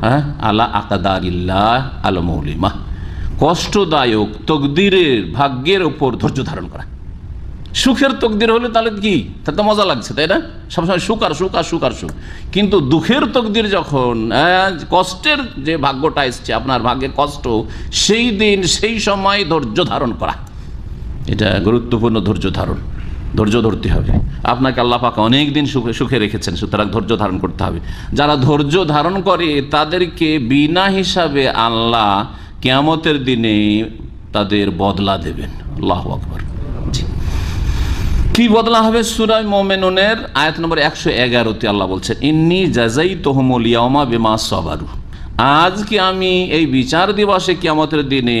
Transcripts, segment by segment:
হ্যাঁ আলা কষ্টদায়ক তকদিরের ভাগ্যের ওপর ধৈর্য ধারণ করা। সুখের তকদির হলে তাহলে কি? তাতে তো মজা লাগছে তাই না? সবসময় সুখ আর সুখ আর সুখ আর সুখ। কিন্তু দুঃখের তকদির যখন আহ, কষ্টের যে ভাগ্যটা এসছে আপনার ভাগ্যে কষ্ট সেই দিন সেই সময় ধৈর্য ধারণ করা। এটা গুরুত্বপূর্ণ ধৈর্য ধারণ। ধৈর্য ধরতে হবে। আপনাকে আল্লাহ পাক অনেক দিন সুখে সুখে রেখেছেন, সুতরাং ধৈর্য ধারণ করতে হবে। যারা ধৈর্য ধারণ করে, তাদেরকে বিনা হিসাবে আল্লাহ কেয়ামতের দিনে তাদের বদলা দেবেন। আল্লাহ আকবর। কি বদলা হবে সুরাই মোমেনুনের? আয়াত নম্বর একশো এগারোতে আল্লাহ বলছেন, ইন্নি জাজাই তোহমল ইয়ামা বেমা সবারু। আজকে আমি এই বিচার দিবসে কিয়ামতের দিনে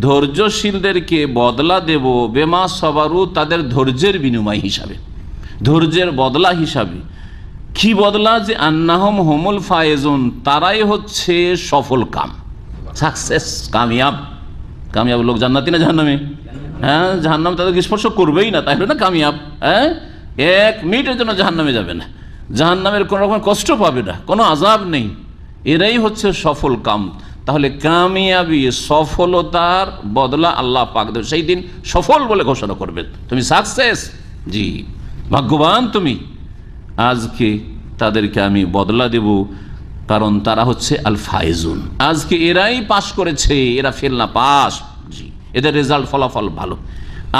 ধৈর্যশীলদেরকে বদলা দেব বেমা সবারু তাদের ধৈর্যের বিনিময় হিসাবে। ধৈর্যের বদলা হিসাবে। কি বদলা যে আন্নাহম হোমুল ফায়েজুন, তারাই হচ্ছে সফল কাম। সাকসেস, কামিয়াব। কামিয়াব লোক জান্নাতি না জাহান্নামে? হ্যাঁ জাহান্নাম তাদেরকে স্পর্শ করবেই না, তাই না কামিয়াব? হ্যাঁ? এক মিনিটের জন্য জাহান্নামে যাবে না। জাহান্নামের কোনো রকম কষ্ট পাবে না, কোনো আজাব নেই। এরাই হচ্ছে সফল কাম। তাহলে কামিয়াবি সফলতার বদলা আল্লাহ পাক দেবে সেই দিন সফল বলে ঘোষণা করবেন। তুমি সাকসেস জি। ভাগ্যবান তুমি। আজকে তাদেরকে আমি বদলা দেব, কারণ তারা হচ্ছে আল ফাইজুন আজকে এরাই পাশ করেছে, এরা ফেল না পাস জি। এদের রেজাল্ট ফলাফল ভালো।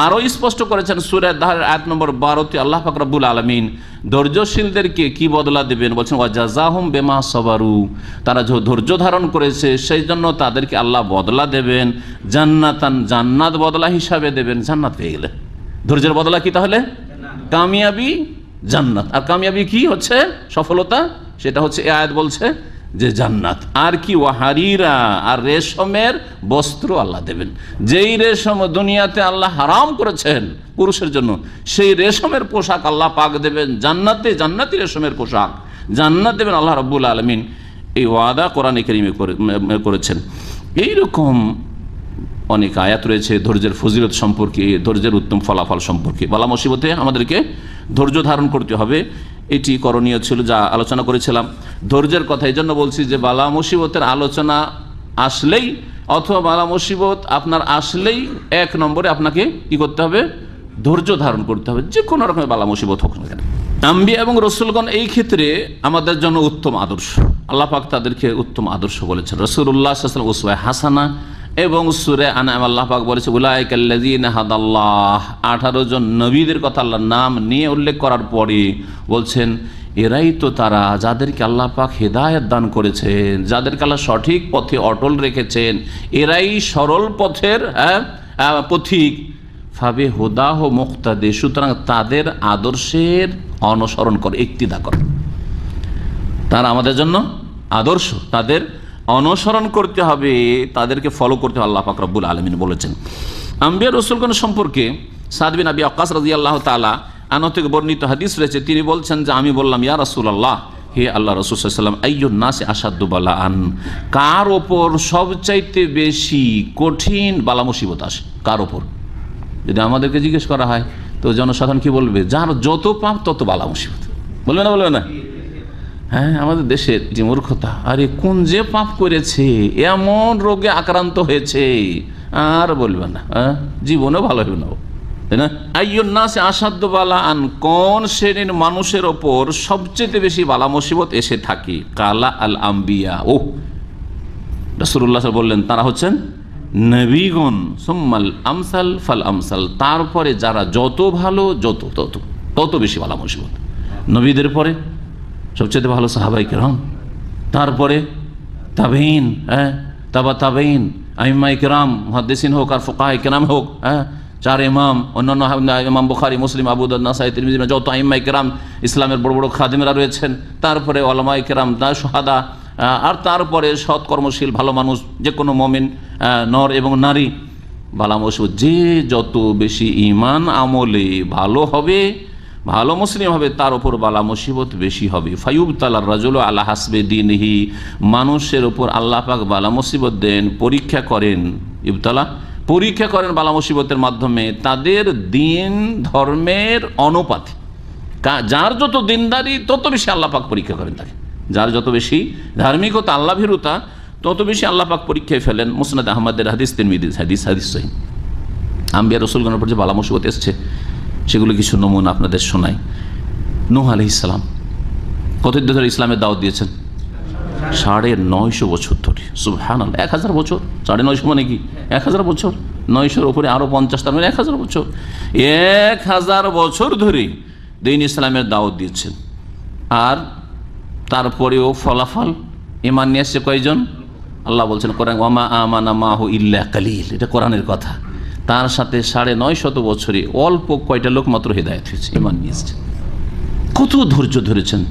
আরও স্পষ্ট করেছেন সুরের দাহের আয়াত নম্বর বারোতে আল্লাহ ফাকরাবুল আলমিন ধৈর্যশীলদেরকে কি বদলা দেবেন? বলছেন, ওয়াজাজাহুম বেমা সবারু। তারা যে ধৈর্য ধারণ করেছে সেই জন্য তাদেরকে আল্লাহ বদলা দেবেন। জান্নাতান জান্নাত বদলা হিসাবে দেবেন। জান্নাত পেয়ে গেলে ধৈর্যের বদলা কি তাহলে? কামিয়াবি জান্নাত। আর কামিয়াবি কি হচ্ছে? সফলতা? সেটা হচ্ছে এ আয়াত বলছে যে জান্নাত। আর কি, ওয়াহারিরা আর রেশমের বস্ত্র আল্লাহ দেবেন। যেই রেশম দুনিয়াতে আল্লাহ হারাম করেছেন পুরুষের জন্য, সেই রেশমের পোশাক আল্লাহ পাক দেবেন। জান্নাতে জান্নাতি রেশমের পোশাক। জান্নাত দেবেন আল্লাহ রব্বুল আলমিন। এই ওয়াদা কোরআন করিমে করে- করেছেন। এইরকম অনেক আয়াত রয়েছে ধৈর্যের ফজিলত সম্পর্কে, ধৈর্যের উত্তম ফলাফল সম্পর্কে। বালা মুসিবতে আমাদেরকে ধৈর্য ধারণ করতে হবে। এটি করণীয় ছিল যা আলোচনা করেছিলাম। ধৈর্যের কথা এই জন্য বলছি যে বালা মুসিবতের আলোচনা আসলেই অথবা বালা মুসিবত আপনার আসলেই এক নম্বরে আপনাকে কি করতে হবে? ধৈর্য ধারণ করতে হবে। যে কোনো রকমের বালা মুসিবত হোক না কেন। আম্বিয়া এবং রসুলগণ এই ক্ষেত্রে আমাদের জন্য উত্তম আদর্শ। আল্লাহ পাক তাদেরকে উত্তম আদর্শ বলেছেন। রসুল্লাহ ওসওয়াই হাসানা এবং সুরে আনাম আল্লাহ পাক বলেছে উলাইকাল্লাযীনা হাদাল্লাহ। আঠারো জন নবীদের কথা আল্লাহর নাম নিয়ে উল্লেখ করার পরে বলছেন এরাই তো তারা যাদেরকে আল্লাহ পাক হেদায়ত দান করেছেন যাদেরকে আল্লাহ সঠিক পথে অটল রেখেছেন। এরাই সরল পথের হ্যাঁ, পথিক। ফাবে হুদাহ মুক্তাদে। সুতরাং তাদের আদর্শের অনুসরণ করে ইক্তিদা করে। তারা আমাদের জন্য আদর্শ তাদের অনুসরণ করতে হবে, তাদেরকে ফলো করতে আল্লাহ ফাকরাবুল আলমিন বলেছেন। আম্বিয়া রসুলগণ সম্পর্কে সাদবিন আবি আকাশ রাজি আল্লাহ তালা আনো থেকে বর্ণিত হাদিস রয়েছে। তিনি বলছেন যে, আমি বললাম, ইয়া রসুল আল্লাহ হে আল্লাহ রসুল সাল্লাম আইয়ুন নাসে আসাদুবালা আন কার ওপর সবচাইতে বেশি কঠিন বালা মুসিবত আসে? কার ওপর? যদি আমাদেরকে জিজ্ঞেস করা হয়, তো জনসাধারণ কি বলবে? যার যত পাপ, তত বালা মুসিবত। বলবে না বলবে না? হ্যাঁ আমাদের দেশের যে মূর্খতা, আরে কোন যে পাপ করেছে, এমন রোগে আক্রান্ত হয়েছে, আর বলবে না জীবনেও ভালো হবে না তাই না? আইয়ুন্নাসে আসাধ্য বালা আন, কোন শ্রেণির মানুষের ওপর সবচেয়ে বেশি বালা মুসিবত এসে থাকে? কালা আল আম্বিয়া ও রসুল্লাহ বললেন, তারা হচ্ছেন নবীগণ। সোম্মাল আমসাল ফাল আমসাল, তারপরে যারা যত ভালো, যত, তত তত বেশি বালা মুসিবত। নবীদের পরে সবচেয়ে ভালো সাহাবাই কেরাম। তারপরে তাবেইন হ্যাঁ তাবা তাবেইন আহিমাই কেরাম, মহাদ্দেসিন হোক আর ফোকাহ কেরাম হোক হ্যাঁ চার ইমাম, অন্যান্য ইমাম বুখারি, মুসলিম আবুদ নাসাই তিরমিজি যত আহিমাই কেরাম ইসলামের বড় বড় খাদিমেরা রয়েছেন, তারপরে ওলামাই কেরাম দা সোহাদা আর তারপরে সৎকর্মশীল ভালো মানুষ যে কোনো মমিন নর এবং নারী, বালা মুসিবত যে যত বেশি ইমান আমলে ভালো হবে ভালো মুসলিম হবে, তার ওপর বালা মুসিবত বেশি হবে। ফাইব তালার রাজুল আল্লাহ হাসবে দিনহি, মানুষের ওপর আল্লাহ পাক বালা মুসিবত দেন, পরীক্ষা করেন। ইবতলা, পরীক্ষা করেন বালা মুসিবতের মাধ্যমে, তাদের দিন ধর্মের অনুপাতে। যার যত দিনদারি, তত বেশি আল্লাহ পাক পরীক্ষা করেন তাকে। যার যত বেশি ধার্মিকতা আল্লাহ ভীরুতা তত বেশি আল্লাহ পাক পরীক্ষায় ফেলেন মুসনাদ আহমদের হাদিস তিরমিদিস হাদিস হাদিস সহি। আম্বিয়া রসুলগণের উপর যে বালা মুসিবত এসছে। সেগুলো কিছু নমুনা আপনাদের শোনাই। নূহ আলি ইসলাম কতদিন ধরে ইসলামের দাওয়াত দিয়েছেন? সাড়ে নয়শো বছর ধরে সুবহান এক হাজার বছর? সাড়ে নয়শো মানে কি? এক হাজার বছর? নয়শোর উপরে আরও পঞ্চাশ, তার মানে এক হাজার বছর। এক হাজার বছর ধরে দিন ইসলামের দাওয়াত দিয়েছেন। আর তারপরেও ফলাফল ইমান নিয়ে আসছে কয়জন? আল্লাহ বলছেন, কোরআন ওমা আমানা মাহু ইল্লা কালিল এটা কোরআনের কথা। তার সাথে সাড়ে নয় শত বছরে অল্প কয়টা লোক মাত্র হেদায়ত হয়েছে, ইমান নিয়েছে। কত ধৈর্য ধরেছেন?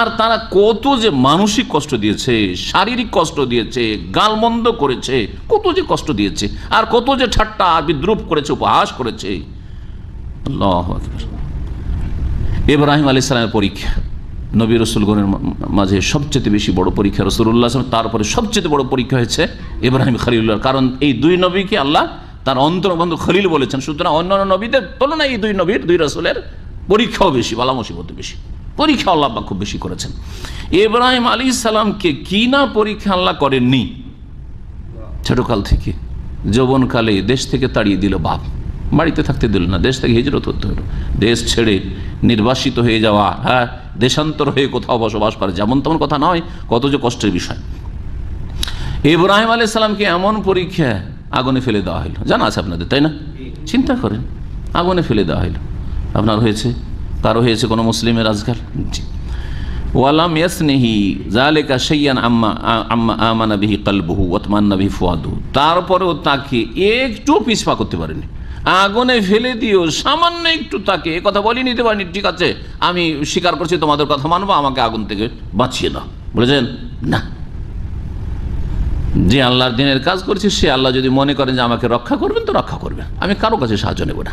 আর তারা কত যে মানসিক কষ্ট দিয়েছে, শারীরিক কষ্ট দিয়েছে, গালমন্দ করেছে, কত যে কষ্ট দিয়েছে, আর কত যে ঠাট্টা, বিদ্রুপ করেছে, উপহাস করেছে। ইব্রাহিম আলী সালামের পরীক্ষা, নবী রসুলগণের মাঝে সবচেয়ে বেশি বড় পরীক্ষা রসুল্লাহ তারপরে সবচেয়ে বড় পরীক্ষা হয়েছে ইব্রাহিম খলিল্লাহ কারণ এই দুই নবীকে আল্লাহ তার অন্তর্বন্ধু খলিল বলেছেন, সুতরাং অন্যান্য নবীদের তুলনায় এই দুই নবীর, দুই রসুলের পরীক্ষাও বেশি বালা মুসিবত বেশি। পরীক্ষা আল্লাহ খুব বেশি করেছেন। ইব্রাহিম আলী সালামকে কি না পরীক্ষা আল্লাহ করেননি? ছোটকাল থেকে, যৌবনকালে দেশ থেকে তাড়িয়ে দিল বাপ। বাড়িতে থাকতে দিল না, দেশ থেকে হিজরত হতে হলো। দেশ ছেড়ে নির্বাসিত হয়ে যাওয়া হ্যাঁ দেশান্তর হয়ে কোথাও বসবাস করে যেমন তেমন কথা নয়, কত যে কষ্টের বিষয়। ইব্রাহিম আলী সালামকে এমন পরীক্ষা আগুনে ফেলে দেওয়া হলো জানা আছে আপনাদের, তাই না? চিন্তা করেন, আগুনে ফেলে দেওয়া হলো আপনার হয়েছে, কারও হয়েছে কোনো মুসলিমের আজকাল? ওয়ালাম ইয়াসনিহি জালেকা শাইয়ান আম্মা আম্মা আমানা বিহি কালবুহু ওয়াতমান্না বিহি ফুয়াদুহু তারপরেও তাকে একটু পিছপা করতে পারেনি। আগুনে ফেলে দিও সামান্য একটু তাকে, এ কথা বলি নিতে পারিনি, ঠিক আছে, আমি স্বীকার করছি, তোমাদের কথা মানবো, আমাকে আগুন থেকে বাঁচিয়ে দাও। বলেছেন না। যে আল্লাহর দিনের কাজ করছি, সে আল্লাহ যদি মনে করেন যে আমাকে রক্ষা করবেন, তো রক্ষা করবেন। আমি কারও কাছে সাহায্য নেব না।